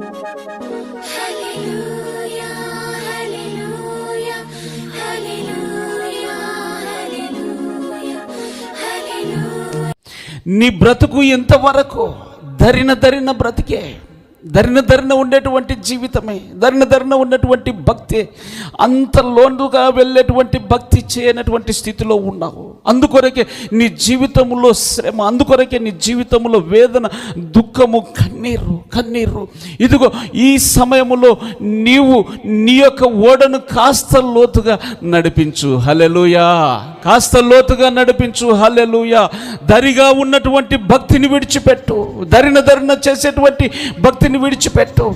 నీ బ్రతుకు ఎంతవరకు ధరిన ధరిన బ్రతికే ధరిన ధరిన ఉండేటువంటి జీవితమే ధరిన ధరిన ఉన్నటువంటి భక్తి అంత లోనుగా వెళ్ళేటువంటి భక్తి చేయనటువంటి స్థితిలో ఉన్నావు. అందుకొరకే నీ జీవితంలో శ్రమ అందుకొరకే నీ జీవితంలో వేదన దుఃఖము కన్నీరు కన్నీరు. ఇదిగో ఈ సమయంలో నీవు నీ యొక్క ఓడను కాస్త లోతుగా నడిపించు. హలెలుయా కాస్త లోతుగా నడిపించు. హలెలుయా దరిగా ఉన్నటువంటి భక్తిని విడిచిపెట్టు. దరిన దరిన చేసేటువంటి భక్తిని విడిచిపెట్టు.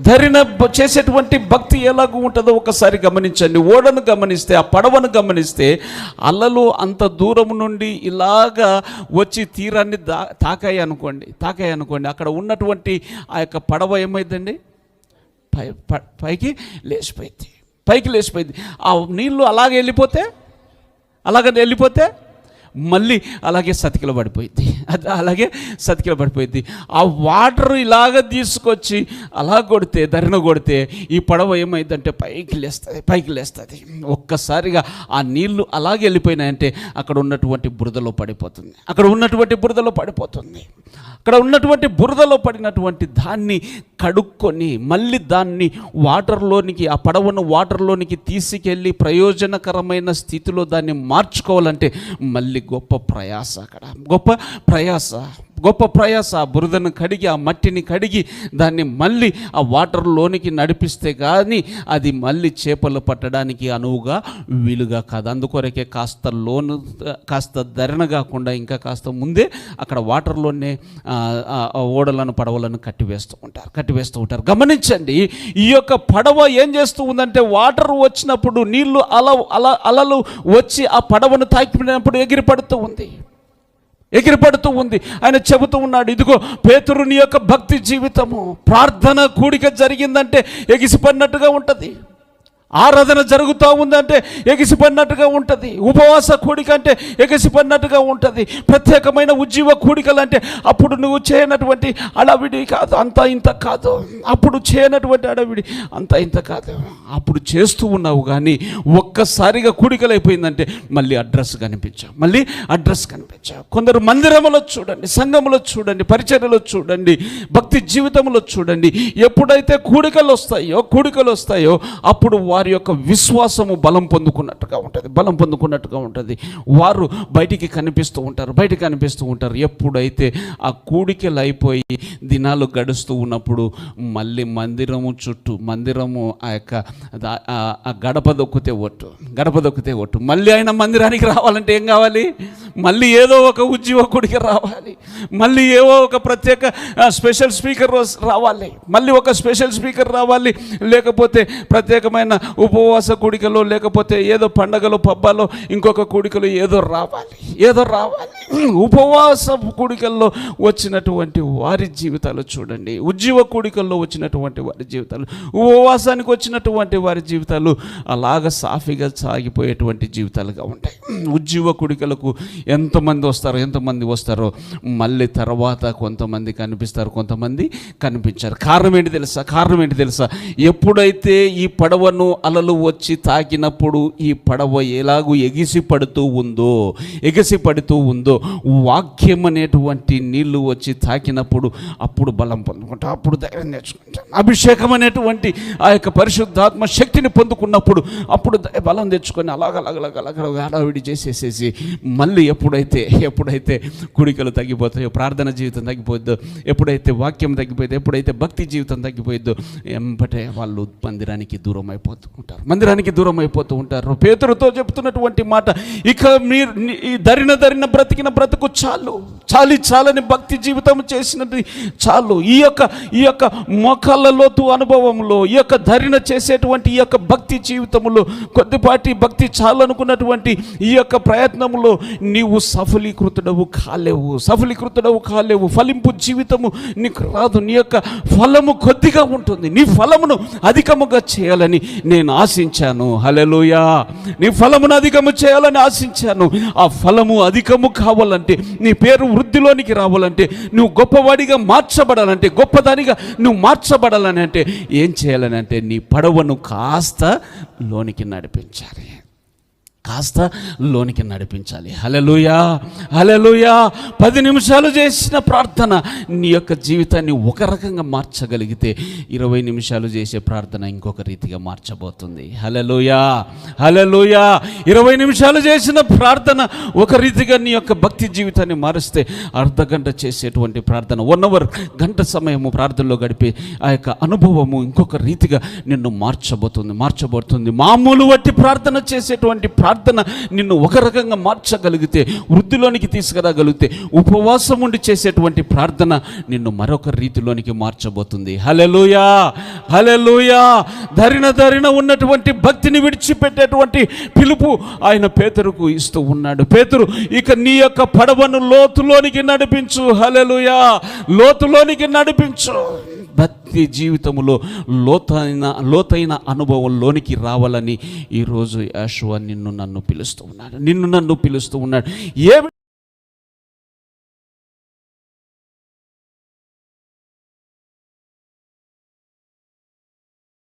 ధరిన చేసేటువంటి భక్తి ఎలాగూ ఉంటుందో ఒకసారి గమనించండి. ఓడను గమనిస్తే ఆ పడవను గమనిస్తే అలలు అంత దూరం నుండి ఇలాగా వచ్చి తీరాన్ని దా తాకాయి అనుకోండి తాకాయి అనుకోండి అక్కడ ఉన్నటువంటి ఆ యొక్క పడవ ఏమైందండి? పై ప- పైకి లేచిపోయింది. పైకి లేచిపోయింది. ఆ నీళ్ళు అలాగే వెళ్ళిపోతే? అలాగ వెళ్ళిపోతే? మళ్ళీ అలాగే సతికిల పడిపోయింది అది అలాగే సతికిల పడిపోయింది. ఆ వాటర్ ఇలాగ తీసుకొచ్చి అలా కొడితే ధరణ కొడితే ఈ పడవ ఏమైందంటే పైకి లేస్తుంది పైకి లేస్తుంది. ఒక్కసారిగా ఆ నీళ్ళు అలాగే వెళ్ళిపోయినాయంటే అక్కడ ఉన్నటువంటి బురదలో పడిపోతుంది. అక్కడ ఉన్నటువంటి బురదలో పడిపోతుంది. అక్కడ ఉన్నటువంటి బురదలో పడినటువంటి దాన్ని కడుక్కొని మళ్ళీ దాన్ని వాటర్లోనికి ఆ పడవను వాటర్లోనికి తీసుకెళ్ళి ప్రయోజనకరమైన స్థితిలో దాన్ని మార్చుకోవాలంటే మళ్ళీ గొప్ప ప్రయాస అక్కడ. గొప్ప ప్రయాస గొప్ప ప్రయాస. ఆ బురదను కడిగి ఆ మట్టిని కడిగి దాన్ని మళ్ళీ ఆ వాటర్లోనికి నడిపిస్తే కానీ అది మళ్ళీ చేపలు పట్టడానికి అనువుగా వీలుగా కాదు. అందుకొరకే కాస్త లోను కాస్త ధరణ కాకుండా ఇంకా కాస్త ముందే అక్కడ వాటర్లోనే ఓడలను పడవలను కట్టివేస్తూ ఉంటారు. కట్టివేస్తూ ఉంటారు. గమనించండి ఈ యొక్క పడవ ఏం చేస్తూ ఉందంటే వాటర్ వచ్చినప్పుడు నీళ్ళు అల అల అలలు వచ్చి ఆ పడవను తాకినప్పుడు ఎగిరిపడుతూ ఉంది. ఎగిరిపడుతూ ఉంది. ఆయన చెబుతూ ఉన్నాడు ఇదిగో పేతురుని యొక్క భక్తి జీవితము ప్రార్థన కూడిక జరిగిందంటే ఎగిసిపడినట్టుగా ఉంటుంది. ఆరాధన జరుగుతూ ఉందంటే ఎగిసిపడినట్టుగా ఉంటుంది. ఉపవాస కోడిక అంటే ఎగిసిపడినట్టుగా ఉంటుంది. ప్రత్యేకమైన ఉజ్జీవ కూడికలు అంటే అప్పుడు నువ్వు చేయనటువంటి అడవిడి కాదు అంత ఇంత కాదు. అప్పుడు చేయనటువంటి అడవిడి అంత ఇంత కాదు. అప్పుడు చేస్తూ ఉన్నావు కానీ ఒక్కసారిగా కూడికలు అయిపోయిందంటే మళ్ళీ అడ్రస్ కనిపించావు. మళ్ళీ అడ్రస్ కనిపించావు. కొందరు మందిరములో చూడండి సంఘములో చూడండి పరిచర్యలో చూడండి భక్తి జీవితంలో చూడండి. ఎప్పుడైతే కూడికలు వస్తాయో కూడికలు వస్తాయో అప్పుడు వారి యొక్క విశ్వాసము బలం పొందుకున్నట్టుగా ఉంటుంది బలం పొందుకున్నట్టుగా ఉంటుంది. వారు బయటికి కనిపిస్తూ ఉంటారు బయటికి కనిపిస్తూ ఉంటారు. ఎప్పుడైతే ఆ కూడికలు అయిపోయి దినాలు గడుస్తూ ఉన్నప్పుడు మళ్ళీ మందిరము చుట్టూ మందిరము ఆ యొక్క ఆ గడప దొక్కితే ఒట్టు గడప దొక్కితే ఒట్టు. మళ్ళీ ఆయన మందిరానికి రావాలంటే ఏం కావాలి? మళ్ళీ ఏదో ఒక ఉద్యోగుడికి రావాలి. మళ్ళీ ఏవో ఒక ప్రత్యేక స్పెషల్ స్పీకర్ రావాలి. మళ్ళీ ఒక స్పెషల్ స్పీకర్ రావాలి. లేకపోతే ప్రత్యేకమైన ఉపవాస కూడికలో లేకపోతే ఏదో పండగలో పబ్బాలో ఇంకొక కూడికలో ఏదో రావాలి. ఏదో రావాలి. ఉపవాస కూడికల్లో వచ్చినటువంటి వారి జీవితాలు చూడండి. ఉజ్జీవ కూడికల్లో వచ్చినటువంటి వారి జీవితాలు ఉపవాసానికి వచ్చినటువంటి వారి జీవితాలు అలాగ సాఫీగా సాగిపోయేటువంటి జీవితాలుగా ఉంటాయి. ఉజ్జీవ కూడికలకు ఎంతమంది వస్తారో ఎంతమంది వస్తారో మళ్ళీ తర్వాత కొంతమంది కనిపిస్తారు కొంతమంది కనిపించారు. కారణం ఏంటి తెలుసా? కారణం ఏంటి తెలుసా? ఎప్పుడైతే ఈ పడవను అలలు వచ్చి తాకినప్పుడు ఈ పడవ ఎలాగూ ఎగిసి పడుతూ ఉందో ఎగిసి పడుతూ ఉందో వాక్యం అనేటువంటి నీళ్ళు వచ్చి తాకినప్పుడు అప్పుడు బలం పొందుకుంటా అప్పుడు ధైర్యం నేర్చుకుంటాను అభిషేకం అనేటువంటి ఆ యొక్క పరిశుద్ధాత్మ శక్తిని పొందుకున్నప్పుడు అప్పుడు బలం తెచ్చుకొని అలాగ అలాగ అలాగ హడావిడి చేసేసేసి మళ్ళీ ఎప్పుడైతే ఎప్పుడైతే కుడికలు తగ్గిపోతాయో ప్రార్థన జీవితం తగ్గిపోద్దో ఎప్పుడైతే వాక్యం తగ్గిపోయిందో ఎప్పుడైతే భక్తి జీవితం తగ్గిపోయిద్దో ఎంబటే వాళ్ళు మందిరానికి దూరం అయిపోతూ ఉంటారు మందిరానికి దూరం అయిపోతూ ఉంటారు. పేతురుతో చెప్తున్నటువంటి మాట ఇక మీరు ఈ దరిన దరిన బ్రతికిన బ్రతుకు చాలు. చాలి చాలని భక్తి జీవితం చేసినది చాలు. ఈ యొక్క ఈ యొక్క మోకాళ్ళ లోతు అనుభవంలో ఈ యొక్క ధరిన చేసేటువంటి ఈ యొక్క భక్తి జీవితంలో కొద్దిపాటి భక్తి చాలనుకున్నటువంటి ఈ యొక్క ప్రయత్నంలో నీవు సఫలీకృతుడవు కాలేవు. సఫలీకృతుడవు కాలేవు. ఫలింపు జీవితము నీకు రాదు. నీ యొక్క ఫలము కొద్దిగా ఉంటుంది. నీ ఫలమును అధికముగా చేయాలని నేను ఆశించాను. హలెలుయా నీ ఫలమును అధికము చేయాలని ఆశించాను. ఆ ఫలము అధికము కావాలి రావాలంటే నీ పేరు వృద్ధిలోనికి రావాలంటే నువ్వు గొప్పవాడిగా మార్చబడాలంటే గొప్పదానిగా నువ్వు మార్చబడాలని అంటే ఏం చేయాలని అంటే నీ పడవను కాస్త లోనికి నడిపించాలి. కాస్త లోనికి నడిపించాలి. హలలుయా హలలుయా పది నిమిషాలు చేసిన ప్రార్థన నీ యొక్క జీవితాన్ని ఒక రకంగా మార్చగలిగితే ఇరవై నిమిషాలు చేసే ప్రార్థన ఇంకొక రీతిగా మార్చబోతుంది. హలలుయా హలలుయా ఇరవై నిమిషాలు చేసిన ప్రార్థన ఒక రీతిగా నీ యొక్క భక్తి జీవితాన్ని మారిస్తే అర్ధ గంట చేసేటువంటి ప్రార్థన వన్ అవర్ గంట సమయము ప్రార్థనలో గడిపే ఆ యొక్క అనుభవము ఇంకొక రీతిగా నిన్ను మార్చబోతుంది మార్చబోతుంది. మామూలు వట్టి ప్రార్థన చేసేటువంటి ప్రార్థన ప్రార్థన నిన్ను ఒక రకంగా మార్చగలిగితే వృద్ధిలోనికి తీసుకురాగలిగితే ఉపవాసం ఉండి చేసేటువంటి ప్రార్థన నిన్ను మరొక రీతిలోనికి మార్చబోతుంది. హలెలుయా హలెలుయా ధరిన ధరిన ఉన్నటువంటి భక్తిని విడిచిపెట్టేటువంటి పిలుపు ఆయన పేతురుకు ఇస్తూ ఉన్నాడు. పేతురు ఇక నీ యొక్క పడవను లోతులోనికి నడిపించు. హలెలుయా లోతులోనికి నడిపించు. భక్తి జీవితంలో లోతైన లోతైన అనుభవంలోనికి రావాలని ఈరోజు యాశువ నిన్ను నన్ను పిలుస్తూ ఉన్నాడు. నిన్ను నన్ను పిలుస్తూ ఉన్నాడు. ఏ